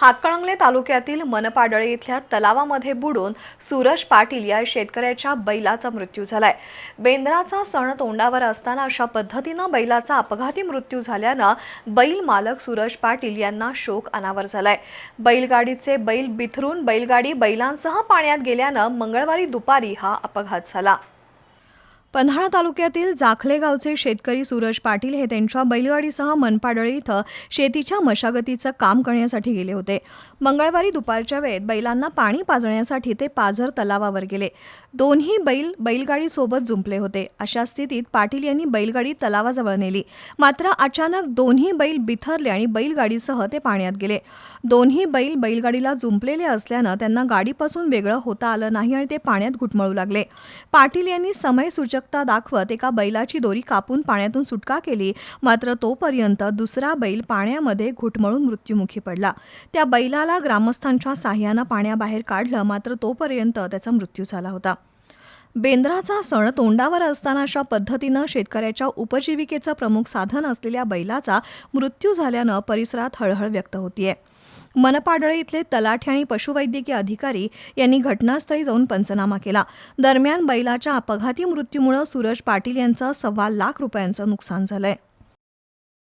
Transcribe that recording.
हातकणंगले तालुक्यातील मनपाडळे इथल्या तलावामध्ये बुडून सूरज पाटील या शेतकऱ्याच्या बैलाचा मृत्यू झालाय. बेंद्राचा सण तोंडावर असताना अशा पद्धतीनं बैलाचा अपघाती मृत्यू झाल्यानं बैल मालक सूरज पाटील यांना शोक अनावर झालाय. बैलगाडीचे बैल बिथरून बैलगाडी बैलांसह पाण्यात गेल्यानं मंगळवारी दुपारी हा अपघात झाला. पन्हाळा तालुक्यातील जाखले गावचे शेतकरी सूरज पाटील हे त्यांच्या बैलगाडीसह मनपाडळी इथं शेतीच्या मशागतीचं काम करण्यासाठी गेले होते. मंगळवारी दुपारच्या वेळेत बैलांना पाणी पाजण्यासाठी ते पाझर तलावावर गेले. दोन्ही बैल बैलगाडीसोबत जुंपले होते. अशा स्थितीत पाटील यांनी बैलगाडी तलावाजवळ नेली. मात्र अचानक दोन्ही बैल बिथरले आणि बैलगाडीसह ते पाण्यात गेले. दोन्ही बैल बैलगाडीला जुंपलेले असल्यानं त्यांना गाडीपासून वेगळं होता आलं नाही आणि ते पाण्यात घुटमळू लागले. पाटील यांनी समय सूचकता दाखवत एका बैलाची दोरी कापून पाण्यातून सुटका केली. मात्र तोपर्यंत दुसरा बैल पाण्यामध्ये घुटमळून मृत्युमुखी पडला. त्या बैलाला ग्रामस्थांच्या साह्यानं पाण्याबाहेर काढलं. मात्र तोपर्यंत त्याचा मृत्यू झाला होता. बेंद्राचा सण तोंडावर असताना अशा पद्धतीनं शेतकऱ्याच्या उपजीविकेचं प्रमुख साधन असलेल्या बैलाचा मृत्यू झाल्यानं परिसरात हळहळ व्यक्त होतीये. मनपाडळे इथले तलाठी आणि पशुवैद्यकीय अधिकारी यांनी घटनास्थळी जाऊन पंचनामा केला. दरम्यान बैलाच्या अपघाती मृत्यूमुळे सूरज पाटील यांचं सव्वा लाख रुपयांचं नुकसान झालंय.